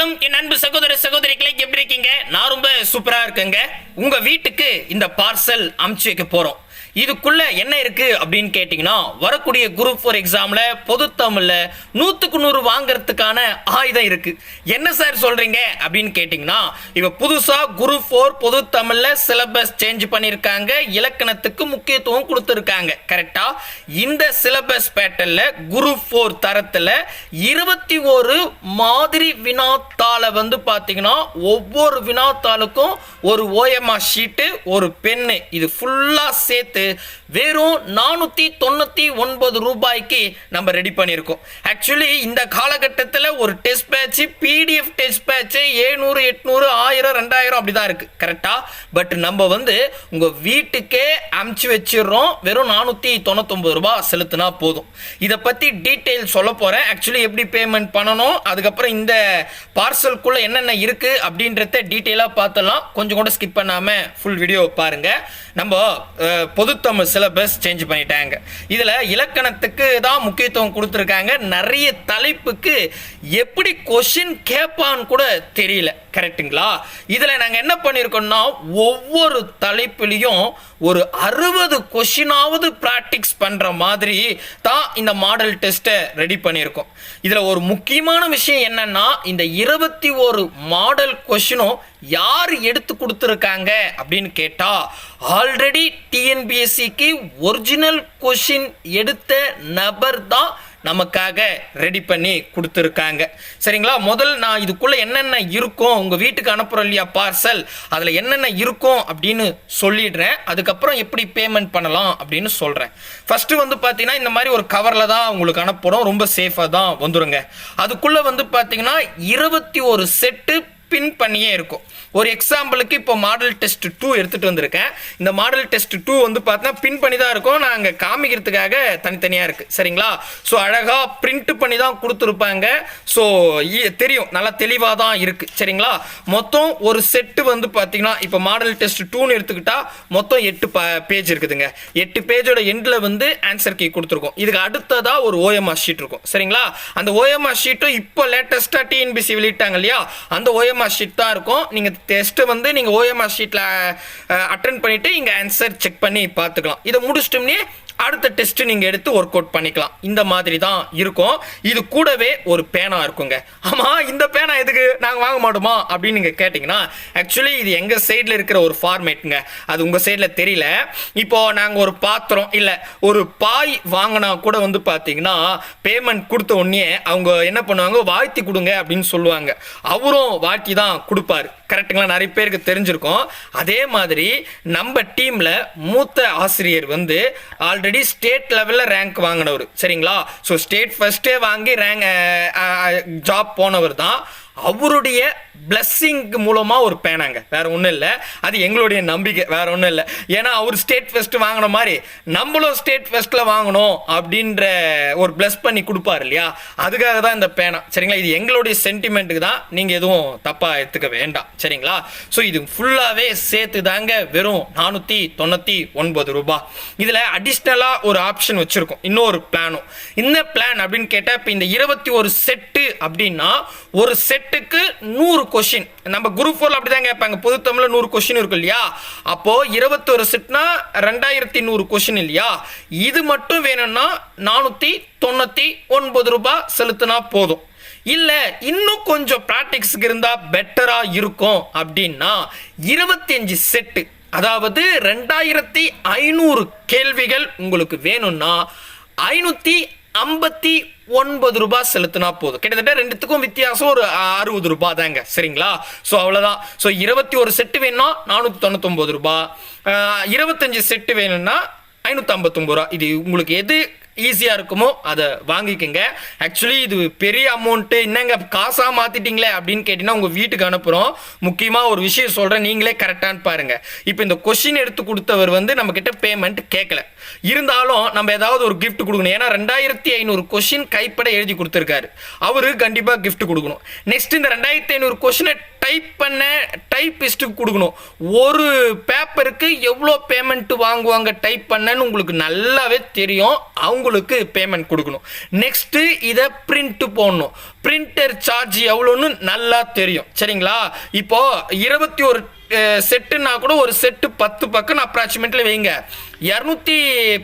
வணக்கம். என் அன்பு சகோதர சகோதரிகளை எப்படி இருக்கீங்க? நான் ரொம்ப சூப்பரா இருக்கேங்க. உங்க வீட்டுக்கு இந்த பார்சல் அமுச்சு வைக்க போறோம். இதுக்குள்ள என்ன இருக்கு அப்படின்னு கேட்டீங்கன்னா வரக்கூடிய குரூப் ஃபோர் எக்ஸாம்ல பொது தமிழ்ல நூத்துக்கு நூறு வாங்குறதுக்கான ஆயுதம் இருக்கு. என்ன சார் சொல்றீங்க? அப்படின்னு கேட்டீங்கன்னா இப்ப புதுசா குரூப் ஃபோர் பொது தமிழ்ல சிலபஸ் சேஞ்ச் பண்ணிருக்காங்க இலக்கணத்துக்கு முக்கியத்துவம் கொடுத்துருக்காங்க. கரெக்டா இந்த சிலபஸ் பேட்டர்ல குரூப் ஃபோர் தரத்துல இருபத்தி ஒரு மாதிரி வினாத்தாள வந்து பாத்தீங்கன்னா ஒவ்வொரு வினாத்தாளுக்கும் ஒரு ஓஎம்ஆ ஷீட்டு ஒரு பென்னு இது ஃபுல்லா சேர்த்து Yeah. வெறும் நானூத்தி தொண்ணூத்தி ஒன்பது ரூபாய்க்கு நம்ம ரெடி பண்ணியிருக்கோம். ஆக்சுவலி இந்த காலகட்டத்தில் ஒரு test batch PDF test batch ஏழ்நூறு எட்நூறு ஆயிரம் ரெண்டாயிரம் அப்படிதான் இருக்கு. கரெக்டா பட் நம்ம வந்து உங்க வீட்டுக்கே அமுச்சு வச்சிடுறோம். வெறும் நானூத்தி தொண்ணூத்தொம்பது ரூபாய் செலுத்தினா போதும். இதை பத்தி டீட்டெயில் சொல்ல போறேன். ஆக்சுவலி எப்படி பேமெண்ட் பண்ணணும்? அதுக்கப்புறம் இந்த பார்சல்குள்ளே என்னென்ன இருக்கு அப்படின்றத டீட்டெயிலாக பார்த்தலாம் கொஞ்சம் கூட ஸ்கிப் பண்ணாம ஃபுல் வீடியோ பாருங்க. நம்ம பொதுத்தமிழ் சிலபஸ் சேஞ்ச் பண்ணிட்டாங்க. இதுல இலக்கணத்துக்கு தான் முக்கியத்துவம் கொடுத்துருக்காங்க. நிறைய தலைப்புக்கு எப்படி கொஷின் கேட்பான்னு கூட தெரியல. கரெக்டுங்களா இதுல நாங்க என்ன பண்ணியிருக்கோம்னா ஒவ்வொரு தலைப்புலையும் ஒரு அறுபது கொஷினாவது ப்ராக்டிக்ஸ் பண்ற மாதிரி தான் இந்த மாடல் டெஸ்ட்டை ரெடி பண்ணியிருக்கோம் இதுல ஒரு முக்கியமான விஷயம் என்னன்னா இந்த இருபத்தி ஒரு மாடல் கொஷினும் யார் எடுத்து கொடுத்துருக்காங்க அப்படின்னு கேட்டா ஆல்ரெடி டிஎன்பிஎஸ்சிக்கு ஒரிஜினல் கொஷின் எடுத்த நபர் தான் நமக்காக ரெடி பண்ணி கொடுத்துருக்காங்க. சரிங்களா? முதல் நான் இதுக்குள்ள என்னென்ன இருக்கும் உங்க வீட்டுக்கு அனுப்புறோம் இல்லையா பார்சல் அதுல என்னென்ன இருக்கும் அப்படின்னு சொல்லிடுறேன். அதுக்கப்புறம் எப்படி பேமெண்ட் பண்ணலாம் அப்படின்னு சொல்றேன். ஃபர்ஸ்ட் வந்து பாத்தீங்கன்னா இந்த மாதிரி ஒரு கவர்ல தான் உங்களுக்கு அனுப்புறோம். ரொம்ப சேஃபா தான் வந்துருங்க. அதுக்குள்ள வந்து பாத்தீங்கன்னா இருபத்தி ஒரு செட்டு பின் பண்ணியே இருக்கும். ஒரு எக்ஸாம்பிளுக்கு இப்போ மாடல் டெஸ்ட் டூ எடுத்துட்டு வந்திருக்கேன். இந்த மாடல் டெஸ்ட் டூ வந்து பார்த்தீங்கன்னா பின் பண்ணி தான் இருக்கும். நான் அங்கே காமிக்கிறதுக்காக தனித்தனியாக இருக்குது சரிங்களா? ஸோ அழகாக பிரிண்ட் பண்ணி தான் கொடுத்துருப்பாங்க ஸோ தெரியும். நல்லா தெளிவாக தான் இருக்குது சரிங்களா? மொத்தம் ஒரு செட்டு வந்து பார்த்தீங்கன்னா இப்போ மாடல் டெஸ்ட் டூன்னு எடுத்துக்கிட்டா மொத்தம் எட்டு பேஜ் இருக்குதுங்க. எட்டு பேஜோட எண்டில் வந்து ஆன்சர் கீ கொடுத்துருக்கோம். இதுக்கு அடுத்ததாக ஒரு ஓஎம்ஆர் ஷீட் இருக்கும். சரிங்களா? அந்த ஓஎம்ஆர் ஷீட்டும் இப்போ லேட்டஸ்ட்டாக டிஎன்பிசி வெளியிட்டாங்க இல்லையா? அந்த ஓஎம்ஆர் ஷீட் தான் இருக்கும். நீங்கள் டெஸ்ட்டை வந்து நீங்கள் ஓஎம்ஆர் ஷீட்டில் அட்டன் பண்ணிவிட்டு இங்கே ஆன்சர் செக் பண்ணி பார்த்துக்கலாம். இதை முடிச்சிட்டோம்னே அடுத்த டெஸ்ட் நீங்கள் எடுத்து ஒர்க் அவுட் பண்ணிக்கலாம். இந்த மாதிரி தான் இருக்கும். இது கூடவே ஒரு பேனா இருக்குங்க. ஆமாம் இந்த பேனா எதுக்கு? நாங்கள் வாங்க மாட்டோமா? அப்படின்னு நீங்கள் கேட்டிங்கன்னா ஆக்சுவலி இது எங்கள் சைடில் இருக்கிற ஒரு ஃபார்மேட்டுங்க அது உங்கள் சைடில் தெரியல. இப்போ நாங்கள் ஒரு பாத்திரம் இல்லை ஒரு பாய் வாங்கினா கூட வந்து பார்த்தீங்கன்னா பேமெண்ட் கொடுத்த உடனே அவங்க என்ன பண்ணுவாங்க? வாழ்த்தி கொடுங்க அப்படின்னு சொல்லுவாங்க. அவரும் வாழ்த்தி தான் கொடுப்பாரு. கரெக்டுங்களா நிறைய பேருக்கு தெரிஞ்சிருக்கும். அதே மாதிரி நம்ம டீம்ல மூத்த ஆசிரியர் வந்து ஆல்ரெடி ஸ்டேட் லெவலில் ரேங்க் வாங்கினவர். சரிங்களா? ஸோ ஸ்டேட் ஃபஸ்ட்டே வாங்கி ரேங்க் ஜாப் போனவர் தான் அவருடைய பிளஸ்ஸிங் மூலமாக ஒரு பேனாங்க. வேற ஒன்றும் இல்லை. அது எங்களுடைய நம்பிக்கை. வேற ஒன்றும் இல்லை. ஏன்னா அவர் ஸ்டேட் ஃபெஸ்ட் வாங்கின மாதிரி நம்மளும் ஸ்டேட் ஃபெஸ்ட்டில் வாங்கணும் அப்படின்ற ஒரு பிளஸ் பண்ணி கொடுப்பாரு இல்லையா? அதுக்காக தான் இந்த பேனா. சரிங்களா? இது எங்களுடைய சென்டிமெண்ட்டுக்கு தான் நீங்கள் எதுவும் தப்பாக எடுத்துக்க வேண்டாம். சரிங்களா? ஸோ இது ஃபுல்லாகவே சேர்த்து தாங்க வெறும் நானூற்றி தொண்ணூற்றி ஒன்பது ரூபாய் இதில் அடிஷ்னலாக ஒரு ஆப்ஷன் வச்சுருக்கோம். இன்னொரு பிளானும் இந்த பிளான் அப்படின்னு கேட்டா இப்போ இந்த இருபத்தி ஒரு செட்டு அப்படின்னா ஒரு செட்டுக்கு நூறு கொஷின் நம்ம குரூப் ஃபோர்ல அப்படிதான் கேட்பாங்க. பொது தமிழில் நூறு கொஷின் இருக்கும் இல்லையா? அப்போது இருபத்தொரு செட்னா ரெண்டாயிரத்தி நூறு கொஷின் இல்லையா? இது மட்டும் வேணும்னா நானூற்றி தொண்ணூற்றி ஒன்பது ரூபாய் செலுத்தினா போதும். இல்லை இன்னும் கொஞ்சம் ப்ராக்டிக்ஸ்க்கு இருந்தால் பெட்டராக இருக்கும் அப்படின்னா இருபத்தஞ்சு செட்டு அதாவது ரெண்டாயிரத்தி ஐநூறு கேள்விகள் உங்களுக்கு வேணும்னா ஐநூற்றி ஐம்பத்தி ஒன்பது ரூபாய் செலுத்தினா போதும். கிட்டத்தட்ட ரெண்டுத்துக்கும் வித்தியாசம் ஒரு அறுபது ரூபாய் தாங்க. சரிங்களா? ஸோ அவ்வளோதான் ஸோ இருபத்தி ஒரு செட்டு வேணும்னா நானூற்றி தொண்ணூத்தொம்பது ரூபாய். இருபத்தஞ்சி இருபத்தஞ்சு செட்டு வேணும்னா ஐநூற்றி ஐம்பத்தொம்பது ரூபா இது உங்களுக்கு எது ஈஸியாக இருக்குமோ அதை வாங்கிக்கோங்க. ஆக்சுவலி இது பெரிய அமௌண்ட்டு என்னங்க காசாக மாற்றிட்டீங்களே அப்படின்னு கேட்டிங்கன்னா உங்கள் வீட்டுக்கு அனுப்புகிறோம் முக்கியமாக ஒரு விஷயம் சொல்கிறேன் நீங்களே கரெக்டானு பாருங்கள் இப்போ இந்த கொஷின் எடுத்து கொடுத்தவர் வந்து நம்மக்கிட்ட பேமெண்ட் கேட்கல இருந்தாலும் நம்ம ஏதாவது ஒரு கிஃப்ட் கொடுக்கணும். ஏன்னா ரெண்டாயிரத்தி ஐநூறு கொஷின் கைப்பட எழுதி கொடுத்துருக்காரு. அவரு கண்டிப்பாக கிஃப்ட் கொடுக்கணும். நெக்ஸ்ட் இந்த ரெண்டாயிரத்தி ஐநூறு கொஷினை டைப் பண்ண டைப்பிஸ்ட்டுக்கு கொடுக்கணும். ஒரு பேப்பருக்கு எவ்வளோ பேமெண்ட்டு வாங்குவாங்க டைப் பண்ணன்னு உங்களுக்கு நல்லாவே தெரியும். அவங்களுக்கு பேமெண்ட் கொடுக்கணும். நெக்ஸ்ட்டு இதை பிரிண்ட்டு போடணும். பிரிண்டர் சார்ஜ் எவ்வளோன்னு நல்லா தெரியும். சரிங்களா? இப்போது இருபத்தி ஒரு செட்டுன்னா கூட ஒரு செட்டு பத்து பக்கம் அப்ராக்சிமேட்லி வைங்க. இரநூத்தி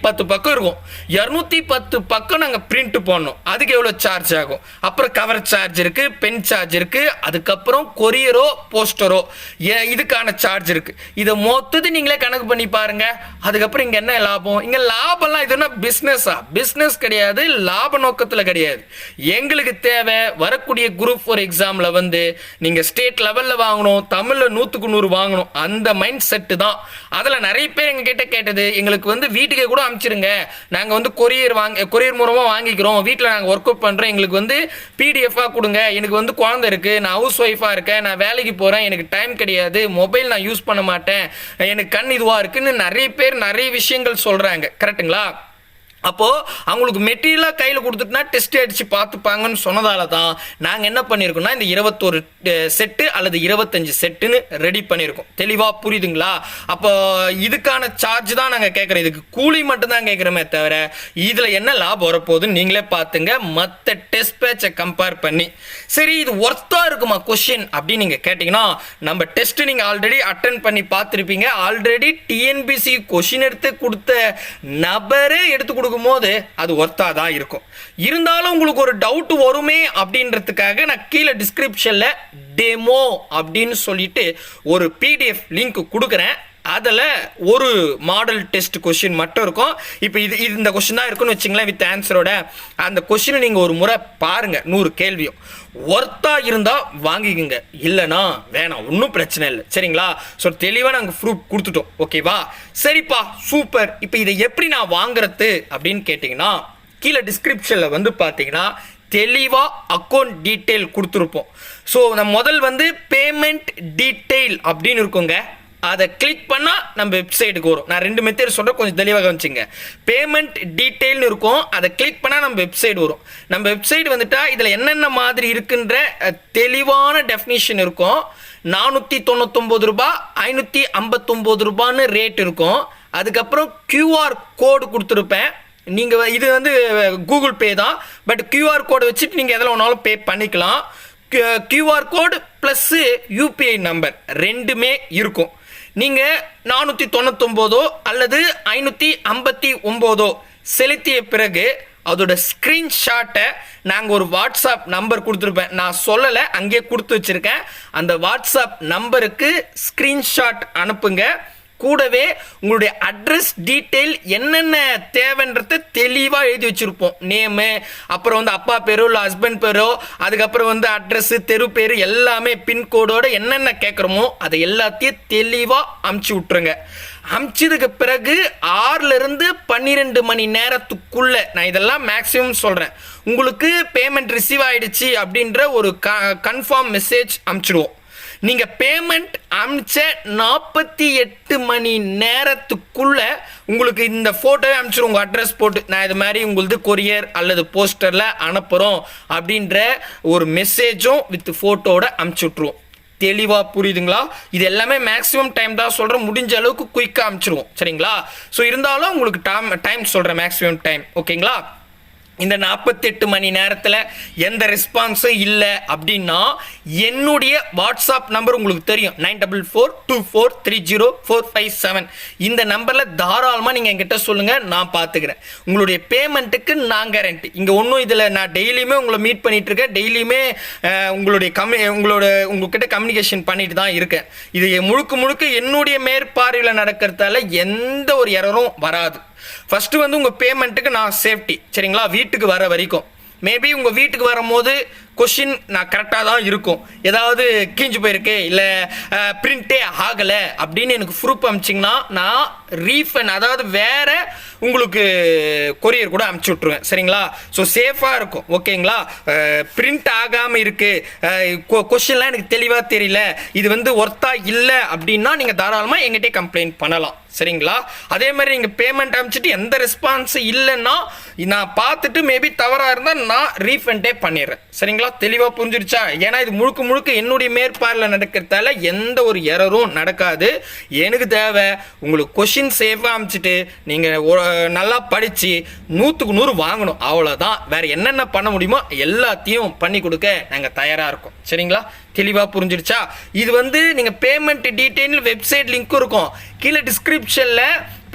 பத்து பக்கம் இருக்கும். இரநூத்தி பத்து பக்கம் நாங்கள் பிரிண்ட் போடணும். அதுக்கு எவ்வளோ சார்ஜ் ஆகும்? அப்புறம் கவர் சார்ஜ் இருக்குது பென் சார்ஜ் இருக்குது அதுக்கப்புறம் கொரியரோ போஸ்டரோ இதுக்கான சார்ஜ் இருக்குது இதை மொத்தது நீங்களே கணக்கு பண்ணி பாருங்கள் அதுக்கப்புறம் இங்கே என்ன லாபம்? இங்கே லாபம்லாம் இதுனா பிஸ்னஸா பிஸ்னஸ் கிடையாது லாப நோக்கத்தில் கிடையாது. எங்களுக்கு தேவை வரக்கூடிய குரூப் ஃபோர் எக்ஸாமில் வந்து நீங்கள் ஸ்டேட் லெவலில் வாங்கணும் தமிழில் நூற்றுக்கு நூறு வாங்கணும். அந்த மைண்ட் செட்டு தான். அதில் நிறைய பேர் எங்ககிட்ட கேட்டது எங்களுக்கு வந்து வீட்டுக்கே கூட அனுப்பிச்சிருங்க நாங்கள் வந்து கொரியர் வாங்க கொரியர் மூலமாக வாங்கிக்கிறோம். வீட்டில் நாங்கள் ஒர்க் அவுட் பண்ணுறோம் எங்களுக்கு வந்து பிடிஎஃபாக கொடுங்க. எனக்கு வந்து குழந்தை இருக்குது நான் ஹவுஸ் ஒய்ஃபாக இருக்கேன். நான் வேலைக்கு போகிறேன் எனக்கு டைம் கிடையாது. மொபைல் நான் யூஸ் பண்ண மாட்டேன். எனக்கு கண் இதுவாக இருக்குன்னு நிறைய பேர் நிறைய விஷயங்கள் சொல்கிறாங்க கரெக்ட்டுங்களா அப்போது அவங்களுக்கு மெட்டீரியலாக கையில் கொடுத்துட்டுனா டெஸ்ட் அடித்து பார்த்துப்பாங்கன்னு சொன்னதால தான் நாங்கள் என்ன பண்ணியிருக்கோம்னா இந்த இருபத்தொரு செட்டு அல்லது இருபத்தஞ்சு செட்டுன்னு ரெடி பண்ணியிருக்கோம் தெளிவாக புரியுதுங்களா? அப்போ இதுக்கான சார்ஜ் தான் நாங்கள் கேட்குறோம் இதுக்கு கூலி மட்டும்தான் கேட்குறோமே தவிர இதில் என்ன லாபம் வரப்போகுதுன்னு நீங்களே பார்த்துங்க. மற்ற டெஸ்ட் பேட்சை கம்பேர் பண்ணி. சரி இது ஒர்த்தாக இருக்குமா கொஷின் அப்படின்னு நீங்கள் கேட்டிங்கன்னா நம்ம டெஸ்ட் நீங்கள் ஆல்ரெடி அட்டன் பண்ணி பார்த்துருப்பீங்க. ஆல்ரெடி டிஎன்பிசி கொஷின் எடுத்து கொடுத்த நபரே எடுத்து போது அது ஒர்த்தாக தான் இருக்கும். இருந்தாலும் உங்களுக்கு ஒரு டவுட் வருமே அப்படின்றதுக்காக நான் கீழே டிஸ்கிரிப்ஷனில் டெமோ அப்படின்னு சொல்லிட்டு ஒரு பிடிஎஃப் லிங்க் கொடுக்குறேன். அதில் ஒரு மாடல் டெஸ்ட் கொஷின் மட்டும் இருக்கும். இப்போ இது இது இந்த கொஷின் தான் இருக்குன்னு வச்சிங்களேன் வித் ஆன்சரோட அந்த கொஷினை நீங்கள் ஒரு முறை பாருங்கள் நூறு கேள்வியும். ஒர்த்தாக இருந்தால் வாங்கிக்கோங்க. இல்லைனா வேணாம் ஒன்றும் பிரச்சனை இல்லை. சரிங்களா? ஸோ தெளிவாக நாங்கள் ப்ரூஃப் கொடுத்துட்டோம். ஓகேவா சரிப்பா சூப்பர் இப்போ இதை எப்படி நான் வாங்குறது அப்படின்னு கேட்டிங்கன்னா கீழே டிஸ்கிரிப்ஷனில் வந்து பார்த்தீங்கன்னா தெளிவாக அக்கௌண்ட் டீட்டெயில் கொடுத்துருப்போம். ஸோ நம்ம முதல் வந்து பேமெண்ட் டீட்டெயில் அப்படின்னு இருக்குங்க. அதை கிளிக் பண்ணால் நம்ம வெப்சைட்டுக்கு வரும். நான் ரெண்டு மெத்தேட் சொல்கிறேன் கொஞ்சம் தெளிவாக கவனிச்சிங்க. பேமெண்ட் டீட்டெயில்னு இருக்கும் அதை கிளிக் பண்ணால் நம்ம வெப்சைட் வரும். நம்ம வெப்சைட் வந்துட்டா இதில் என்னென்ன மாதிரி இருக்குன்ற தெளிவான டெஃபினிஷன் இருக்கும். நானூற்றி தொண்ணூத்தொம்பது ரூபா ஐநூற்றி ஐம்பத்தொம்போது ரூபான்னு ரேட் இருக்கும். அதுக்கப்புறம் கியூஆர் கோடு கொடுத்துருப்பேன். நீங்கள் இது வந்து கூகுள் பே தான். பட் கியூஆர் கோடை வச்சுட்டு நீங்கள் எதில் வேணாலும் பே பண்ணிக்கலாம். QR code plus UPI number ரெண்டுமே இருக்கும். நீங்கள் நானூற்றி தொண்ணூத்தொம்போதோ அல்லது ஐநூற்றி ஐம்பத்தி ஒம்போதோ செலுத்திய பிறகு அதோட ஸ்க்ரீன்ஷாட்டை நாங்கள் ஒரு வாட்ஸ்அப் நம்பர் கொடுத்துருப்பேன். நான் சொல்லலை அங்கே கொடுத்து வச்சுருக்கேன். அந்த வாட்ஸ்அப் நம்பருக்கு ஸ்க்ரீன்ஷாட் அனுப்புங்க. கூடவே உங்களுடைய அட்ரஸ் டீட்டெயில் என்னென்ன தேவைன்றத தெளிவாக எழுதி வச்சுருப்போம். நேமு அப்புறம் வந்து அப்பா பேரோ இல்லை ஹஸ்பண்ட் பேரோ அதுக்கப்புறம் வந்து அட்ரஸ்ஸு தெரு பேர் எல்லாமே பின்கோடோட என்னென்ன கேட்குறோமோ அதை எல்லாத்தையும் தெளிவாக அமுச்சு விட்ருங்க அமிச்சதுக்கு பிறகு ஆறுலேருந்து பன்னிரெண்டு மணி நேரத்துக்குள்ளே நான் இதெல்லாம் மேக்ஸிமம் சொல்கிறேன் உங்களுக்கு பேமெண்ட் ரிசீவ் ஆகிடுச்சி அப்படின்ற ஒரு க கன்ஃபார்ம் மெசேஜ் அமுச்சிடுவோம் நீங்க பேமெண்ட் அமிச்ச நாற்பத்தி எட்டு மணி நேரத்துக்குள்ள உங்களுக்கு இந்த போட்டோவே அனுப்பிச்சிடும் உங்க அட்ரஸ் போட்டு நான் இது மாதிரி உங்களது கொரியர் அல்லது போஸ்டர்ல அனுப்புறோம் அப்படின்ற ஒரு மெசேஜும் வித் போட்டோட அமுச்சு விட்ருவோம் தெளிவா புரியுதுங்களா? இது எல்லாமே மேக்ஸிமம் டைம் தான் சொல்றேன் முடிஞ்ச அளவுக்கு குயிக்காக அனுப்பிச்சிருவோம் சரிங்களா? ஸோ இருந்தாலும் உங்களுக்கு டைம் டைம் சொல்றேன் மேக்ஸிமம் டைம் ஓகேங்களா இந்த நாற்பத்தெட்டு மணி நேரத்தில் எந்த ரெஸ்பான்ஸும் இல்லை அப்படின்னா என்னுடைய வாட்ஸ்அப் நம்பர் உங்களுக்கு தெரியும். Nine double four two four three zero four five seven. இந்த நம்பரில் தாராளமாக நீங்கள் என்கிட்ட சொல்லுங்கள் நான் பார்த்துக்கிறேன் உங்களுடைய பேமெண்ட்டுக்கு நான் கேரண்டி இங்கே ஒன்றும் இதில் நான் டெய்லியுமே உங்களை மீட் பண்ணிகிட்ருக்கேன் இருக்கேன். டெய்லியுமே உங்களுடைய கம்யூ உங்களோட உங்ககிட்ட கம்யூனிகேஷன் பண்ணிட்டு தான் இருக்கேன். இது முழுக்க முழுக்க என்னுடைய மேற்பார்வையில் நடக்கிறதால எந்த ஒரு எரரும் வராது. ஃபஸ்ட்டு வந்து உங்க பேமெண்ட்டுக்கு நான் சேஃப்டி சரிங்களா? வீட்டுக்கு வர வரைக்கும். மேபி உங்க வீட்டுக்கு வரும்போது கொஷின் நான் கரெக்டாக தான் இருக்கும். ஏதாவது கீஞ்சு போயிருக்கு இல்லை பிரிண்டே ஆகலை அப்படின்னு எனக்கு ப்ரூஃப் அமிச்சிங்கன்னா நான் ரீஃபண்ட் அதாவது வேற உங்களுக்கு கொரியர் கூட அமுச்சு விட்ருவேன் சரிங்களா? ஸோ சேஃபாக இருக்கும். ஓகேங்களா பிரிண்ட் ஆகாமல் இருக்குது கொஷின்லாம் எனக்கு தெளிவாக தெரியல. இது வந்து ஒர்த்தாக இல்லை அப்படின்னா நீங்கள் தாராளமாக எங்கிட்டே கம்ப்ளைண்ட் பண்ணலாம். சரிங்களா? அதே மாதிரி நீங்கள் பேமெண்ட் அனுப்பிச்சிட்டு எந்த ரெஸ்பான்ஸும் இல்லைன்னா நான் பார்த்துட்டு மேபி தவறாக இருந்தால் நான் ரீஃபண்டே பண்ணிடுறேன். சரிங்களா? ஓகேங்களா தெளிவாக புரிஞ்சிருச்சா? ஏன்னா இது முழுக்க முழுக்க என்னுடைய மேற்பார்வையில் நடக்கிறதால எந்த ஒரு எரரும் நடக்காது. எனக்கு தேவை உங்களுக்கு கொஷின் சேஃபாக அமைச்சிட்டு நீங்கள் நல்லா படித்து நூற்றுக்கு நூறு வாங்கணும். அவ்வளோதான் வேறு என்னென்ன பண்ண முடியுமோ எல்லாத்தையும் பண்ணி கொடுக்க நாங்கள் தயாராக இருக்கோம். சரிங்களா? தெளிவாக புரிஞ்சிருச்சா? இது வந்து நீங்கள் பேமெண்ட் டீட்டெயில் வெப்சைட் லிங்க்கும் இருக்கும். கீழே டிஸ்கிரிப்ஷனில்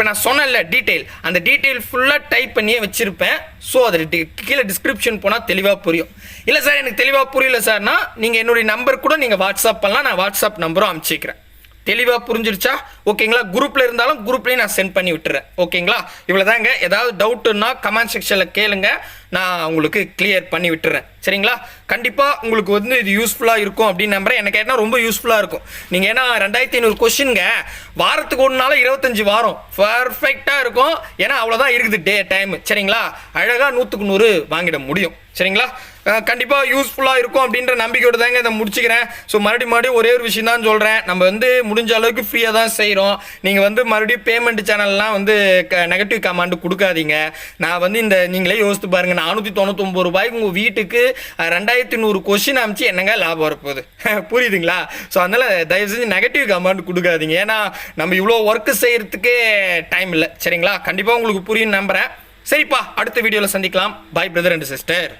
இப்போ நான் சொன்னேன்ல டீட்டெயில் அந்த டீட்டெயில் ஃபுல்லாக டைப் பண்ணியே வச்சுருப்பேன். ஸோ அது கீழே டிஸ்கிரிப்ஷன் போனால் தெளிவாக புரியும். இல்லை சார் எனக்கு தெளிவாக புரியல சார்னா நீங்கள் என்னுடைய நம்பர் கூட நீங்கள் வாட்ஸ்அப் பண்ணலாம். நான் வாட்ஸ்அப் நம்பரும் அனுப்பிச்சிக்கிறேன் தெளிவாக புரிஞ்சிருச்சா? ஓகேங்களா? குரூப்பில் இருந்தாலும் குரூப்லேயும் நான் சென்ட் பண்ணி விட்டுறேன். ஓகேங்களா? இவ்வளோ தாங்க ஏதாவது டவுட்டுன்னா கமெண்ட் செக்ஷனில் கேளுங்க. நான் உங்களுக்கு கிளியர் பண்ணி விட்டுறேன். சரிங்களா? கண்டிப்பாக உங்களுக்கு வந்து இது யூஸ்ஃபுல்லாக இருக்கும் அப்படின்னு நம்புறேன். எனக்கு என்ன ரொம்ப யூஸ்ஃபுல்லாக இருக்கும். நீங்கள் ஏன்னா ரெண்டாயிரத்தி ஐநூறு கொஷின்ங்க வாரத்துக்கு ஒரு நாள் இருபத்தஞ்சி வாரம். பர்ஃபெக்டாக இருக்கும். ஏன்னா அவ்வளோதான் இருக்குது டே டைம் சரிங்களா? அழகாக நூற்றுக்கு நூறு வாங்கிட முடியும். சரிங்களா? கண்டிப்பாக யூஸ்ஃபுல்லாக இருக்கும் அப்படின்ற நம்பிக்கையோடு தாங்க இதை முடிச்சுக்கிறேன். ஸோ மறுபடியும் மறுபடியும் ஒரே ஒரு விஷயம் தான் சொல்கிறேன் நம்ம வந்து முடிஞ்ச அளவுக்கு ஃப்ரீயாக தான் செய்கிறோம் நீங்கள் வந்து மறுபடியும் பேமெண்ட் சேனல்லாம் வந்து க நெகட்டிவ் கமாண்ட் கொடுக்காதீங்க. நான் வந்து இந்த நீங்களே யோசித்து பாருங்கள் நானூற்றி தொண்ணூத்தொம்பது ரூபாய்க்கு உங்கள் வீட்டுக்கு ரெண்டாயிரத்தி நூறு கொஷின் அமைச்சு என்னங்க லாபம் வரப்போகுது? புரியுதுங்களா? ஸோ அதனால் தயவு செஞ்சு நெகட்டிவ் கமாண்ட் கொடுக்காதீங்க. ஏன்னா நம்ம இவ்வளோ ஒர்க்கு செய்கிறதுக்கே டைம் இல்லை. சரிங்களா? கண்டிப்பாக உங்களுக்கு புரியும் நம்புகிறேன் சரிப்பா அடுத்த வீடியோவில் சந்திக்கலாம். By brother and sister